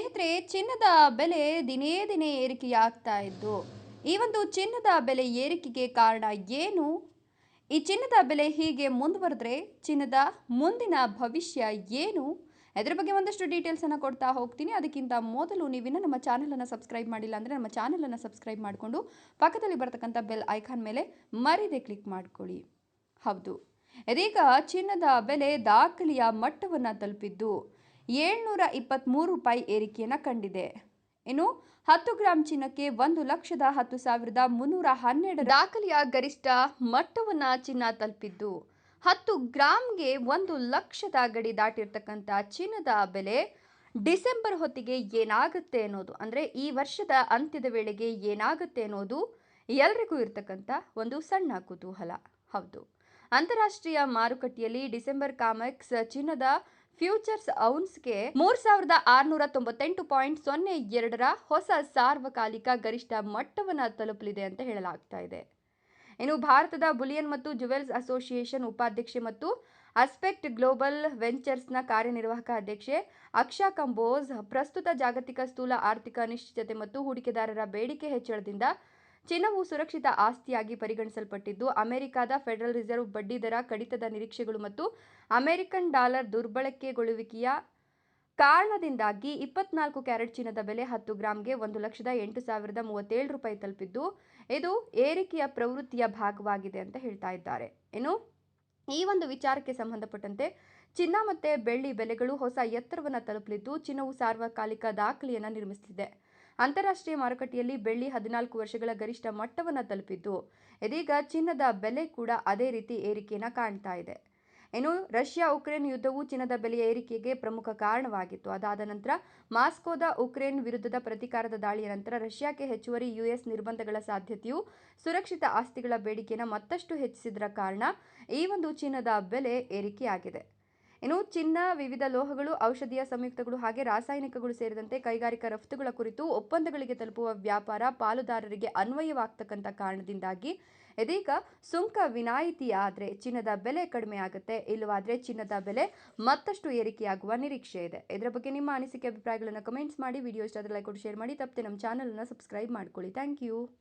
ಸ್ನೇಹಿತರೆ, ಚಿನ್ನದ ಬೆಲೆ ದಿನೇ ದಿನೇ ಏರಿಕೆಯಾಗ್ತಾ ಇದ್ದು, ಈ ಒಂದು ಚಿನ್ನದ ಬೆಲೆ ಏರಿಕೆಗೆ ಕಾರಣ ಏನು? ಈ ಚಿನ್ನದ ಬೆಲೆ ಹೀಗೆ ಮುಂದುವರೆದ್ರೆ ಚಿನ್ನದ ಮುಂದಿನ ಭವಿಷ್ಯ ಏನು? ಇದರ ಬಗ್ಗೆ ಒಂದಷ್ಟು ಡೀಟೇಲ್ಸನ್ನು ಕೊಡ್ತಾ ಹೋಗ್ತೀನಿ. ಅದಕ್ಕಿಂತ ಮೊದಲು ನೀವಿನ್ನ ನಮ್ಮ ಚಾನಲನ್ನು ಸಬ್ಸ್ಕ್ರೈಬ್ ಮಾಡಿಲ್ಲ ಅಂದರೆ ನಮ್ಮ ಚಾನಲನ್ನು ಸಬ್ಸ್ಕ್ರೈಬ್ ಮಾಡಿಕೊಂಡು ಪಕ್ಕದಲ್ಲಿ ಬರ್ತಕ್ಕಂಥ ಬೆಲ್ ಐಕಾನ್ ಮೇಲೆ ಮರಿದೆ ಕ್ಲಿಕ್ ಮಾಡ್ಕೊಳ್ಳಿ. ಹೌದು. ಇದೀಗ ಚಿನ್ನದ ಬೆಲೆ ದಾಖಲೆಯ ಮಟ್ಟವನ್ನು ತಲುಪಿದ್ದು ಏಳ್ನೂರ ಇಪ್ಪತ್ತ್ಮೂರು ರೂಪಾಯಿ ಏರಿಕೆಯನ್ನು ಕಂಡಿದೆ. ಇನ್ನು ಹತ್ತು ಗ್ರಾಂ ಚಿನ್ನಕ್ಕೆ ಒಂದು ಲಕ್ಷದ ಹತ್ತು ಸಾವಿರದ ಮುನ್ನೂರ ಹನ್ನೆರಡು ದಾಖಲೆಯ ಗರಿಷ್ಠ ಮಟ್ಟವನ್ನು ಚಿನ್ನ ತಲುಪಿದ್ದು, ಹತ್ತು ಗ್ರಾಮ್ಗೆ ಒಂದು ಲಕ್ಷದ ಗಡಿ ದಾಟಿರ್ತಕ್ಕಂಥ ಚಿನ್ನದ ಬೆಲೆ ಡಿಸೆಂಬರ್ ಹೊತ್ತಿಗೆ ಏನಾಗುತ್ತೆ ಅನ್ನೋದು, ಅಂದರೆ ಈ ವರ್ಷದ ಅಂತ್ಯದ ವೇಳೆಗೆ ಏನಾಗುತ್ತೆ ಅನ್ನೋದು ಎಲ್ರಿಗೂ ಇರ್ತಕ್ಕಂಥ ಒಂದು ಸಣ್ಣ ಕುತೂಹಲ. ಹೌದು. ಅಂತಾರಾಷ್ಟ್ರೀಯ ಮಾರುಕಟ್ಟೆಯಲ್ಲಿ ಡಿಸೆಂಬರ್ ಕಾಮೆಕ್ಸ್ ಚಿನ್ನದ ಫ್ಯೂಚರ್ಸ್ ಔನ್ಸ್ಗೆ ಮೂರ್ ಸಾವಿರದ ಆರ್ನೂರ ತೊಂಬತ್ತೆಂಟು ಪಾಯಿಂಟ್ ಸೊನ್ನೆ ಎರಡರ ಹೊಸ ಸಾರ್ವಕಾಲಿಕ ಗರಿಷ್ಠ ಮಟ್ಟವನ್ನು ತಲುಪಲಿದೆ ಅಂತ ಹೇಳಲಾಗ್ತಾ ಇದೆ. ಇನ್ನು ಭಾರತದ ಬುಲಿಯನ್ ಮತ್ತು ಜುವೆಲ್ಸ್ ಅಸೋಸಿಯೇಷನ್ ಉಪಾಧ್ಯಕ್ಷೆ ಮತ್ತು ಅಸ್ಪೆಕ್ಟ್ ಗ್ಲೋಬಲ್ ವೆಂಚರ್ಸ್ನ ಕಾರ್ಯನಿರ್ವಾಹಕ ಅಧ್ಯಕ್ಷೆ ಅಕ್ಷಾ ಕಂಬೋಸ್ ಪ್ರಸ್ತುತ ಜಾಗತಿಕ ಸ್ಥೂಲ ಆರ್ಥಿಕ ಅನಿಶ್ಚಿತತೆ ಮತ್ತು ಹೂಡಿಕೆದಾರರ ಬೇಡಿಕೆ ಹೆಚ್ಚಳದಿಂದ ಚಿನ್ನವು ಸುರಕ್ಷಿತ ಆಸ್ತಿಯಾಗಿ ಪರಿಗಣಿಸಲ್ಪಟ್ಟಿದ್ದು, ಅಮೆರಿಕದ ಫೆಡರಲ್ ರಿಸರ್ವ್ ಬಡ್ಡಿದರ ಕಡಿತದ ನಿರೀಕ್ಷೆಗಳು ಮತ್ತು ಅಮೆರಿಕನ್ ಡಾಲರ್ ದುರ್ಬಳಕೆಗೊಳ್ಳುವಿಕೆಯ ಕಾರಣದಿಂದಾಗಿ ಇಪ್ಪತ್ನಾಲ್ಕು ಕ್ಯಾರೆಟ್ ಚಿನ್ನದ ಬೆಲೆ ಹತ್ತು ಗ್ರಾಂಗೆ ಒಂದು ಲಕ್ಷದ ಎಂಟು ಸಾವಿರದ ಮೂವತ್ತೇಳು ರೂಪಾಯಿ ತಲುಪಿದ್ದು, ಇದು ಏರಿಕೆಯ ಪ್ರವೃತ್ತಿಯ ಭಾಗವಾಗಿದೆ ಅಂತ ಹೇಳ್ತಾ ಇದ್ದಾರೆ. ಏನು ಈ ಒಂದು ವಿಚಾರಕ್ಕೆ ಸಂಬಂಧಪಟ್ಟಂತೆ ಚಿನ್ನ ಮತ್ತು ಬೆಳ್ಳಿ ಬೆಲೆಗಳು ಹೊಸ ಎತ್ತರವನ್ನು ತಲುಪಲಿದ್ದು ಚಿನ್ನವು ಸಾರ್ವಕಾಲಿಕ ದಾಖಲೆಯನ್ನು ನಿರ್ಮಿಸಲಿದೆ ಅಂತಾರಾಷ್ಟ್ರೀಯ ಮಾರುಕಟ್ಟೆಯಲ್ಲಿ ಬೆಳ್ಳಿ ಹದಿನಾಲ್ಕು ವರ್ಷಗಳ ಗರಿಷ್ಠ ಮಟ್ಟವನ್ನು ತಲುಪಿದ್ದು, ಇದೀಗ ಚಿನ್ನದ ಬೆಲೆ ಕೂಡ ಅದೇ ರೀತಿ ಏರಿಕೆಯನ್ನು ಕಾಣ್ತಾ ಇದೆ. ಇನ್ನು ರಷ್ಯಾ ಉಕ್ರೇನ್ ಯುದ್ಧವು ಚಿನ್ನದ ಬೆಲೆಯ ಏರಿಕೆಗೆ ಪ್ರಮುಖ ಕಾರಣವಾಗಿತ್ತು. ಅದಾದ ನಂತರ ಮಾಸ್ಕೋದ ಉಕ್ರೇನ್ ವಿರುದ್ಧದ ಪ್ರತಿಕಾರದ ದಾಳಿಯ ನಂತರ ರಷ್ಯಾಕ್ಕೆ ಹೆಚ್ಚುವರಿ ಯುಎಸ್ ನಿರ್ಬಂಧಗಳ ಸಾಧ್ಯತೆಯು ಸುರಕ್ಷಿತ ಆಸ್ತಿಗಳ ಬೇಡಿಕೆಯನ್ನು ಮತ್ತಷ್ಟು ಹೆಚ್ಚಿಸಿದರ ಕಾರಣ ಈ ಒಂದು ಚಿನ್ನದ ಬೆಲೆ ಏರಿಕೆಯಾಗಿದೆ. ಇನ್ನು ಚಿನ್ನ, ವಿವಿಧ ಲೋಹಗಳು, ಔಷಧೀಯ ಸಂಯುಕ್ತಗಳು ಹಾಗೆ ರಾಸಾಯನಿಕಗಳು ಸೇರಿದಂತೆ ಕೈಗಾರಿಕಾ ರಫ್ತುಗಳ ಕುರಿತು ಒಪ್ಪಂದಗಳಿಗೆ ತಲುಪುವ ವ್ಯಾಪಾರ ಪಾಲುದಾರರಿಗೆ ಅನ್ವಯವಾಗ್ತಕ್ಕಂಥ ಕಾರಣದಿಂದಾಗಿ ಇದೀಗ ಸುಂಕ ವಿನಾಯಿತಿ ಆದರೆ ಚಿನ್ನದ ಬೆಲೆ ಕಡಿಮೆ ಆಗುತ್ತೆ, ಇಲ್ಲವಾದರೆ ಚಿನ್ನದ ಬೆಲೆ ಮತ್ತಷ್ಟು ಏರಿಕೆಯಾಗುವ ನಿರೀಕ್ಷೆ ಇದೆ. ಇದರ ಬಗ್ಗೆ ನಿಮ್ಮ ಅನಿಸಿಕೆ, ಅಭಿಪ್ರಾಯಗಳನ್ನು ಕಮೆಂಟ್ಸ್ ಮಾಡಿ ವಿಡಿಯೋ ಇಷ್ಟ ಲೈಕ್ ಕೊಟ್ಟು ಶೇರ್ ಮಾಡಿ, ತಪ್ಪದೆ ನಮ್ಮ ಚಾನಲನ್ನು ಸಬ್ಸ್ಕ್ರೈಬ್ ಮಾಡ್ಕೊಳ್ಳಿ. Thank you